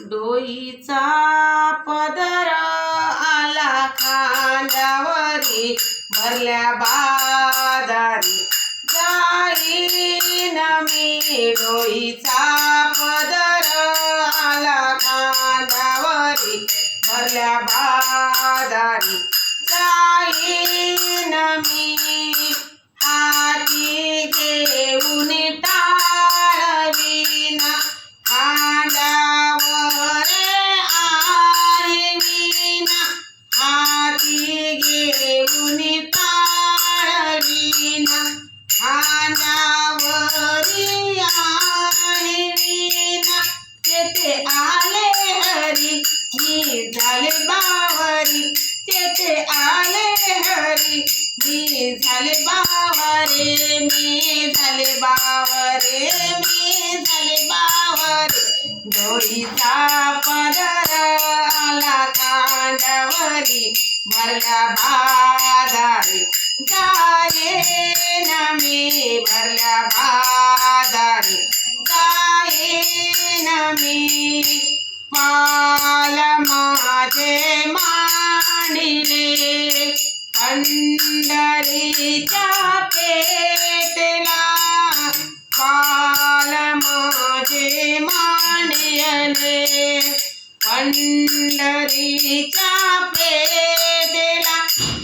डोईचा पदर आला खांद्यावरी भरल्या बाजारी. जाईन मी डोईचा पदर आला खांद्यावरी भरल्या बाजारी. जाईन मी मी झाले बावरी तेथे आले हरी. मी झाले बावारे मी झाले बावारे मी झाले बावारे. डोईचा पदर आला कांडवरी भरल्या बाजारी ना मी भरल्या बादारी. मांडिले पंढरीच्या पेदेला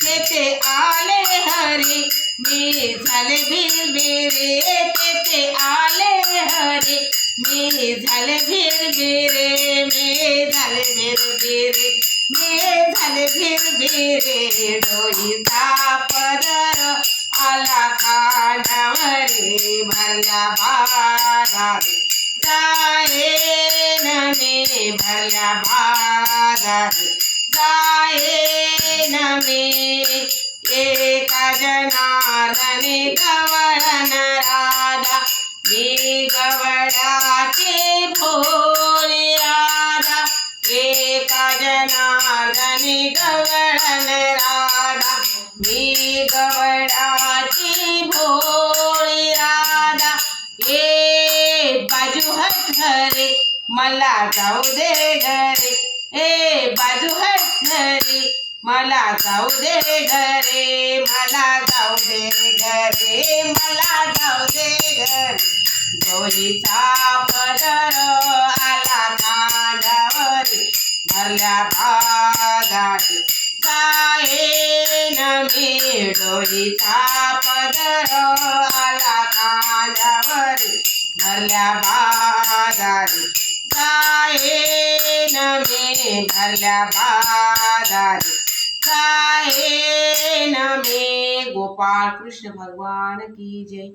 तेथे आले हरी मी झाले बिरबिरे तेथे आले हरी मी झाले बिरबिरे मी झाले बिरबिरे मी झाले बिरबिरे डोळीचा पदर आला कानावरे भरल्या बाजारी जाये मी भरल्या बाजारी जायेन मी. एका जनार्दने गवळण राधा. मी गवळाचे भोले राधा. एका जनार्दने गवळण राधा. मी गवळाचे भोळी राधा. ए बाजू हरे मला जाऊ दे घरे. ए बाजू हट घरी मला जाऊ दे घरे. मला जाऊ दे घरे. मला जाऊ दे घरे. डोलीचा पदर आला कांडावरी भरल्या बाजारी जायेन मी. डोलीचा पदर आला कांदावरी भरल्या भागारी जायेन मी भरल्या बाजारी. जायेन मी गोपाळ कृष्ण भगवान की जय.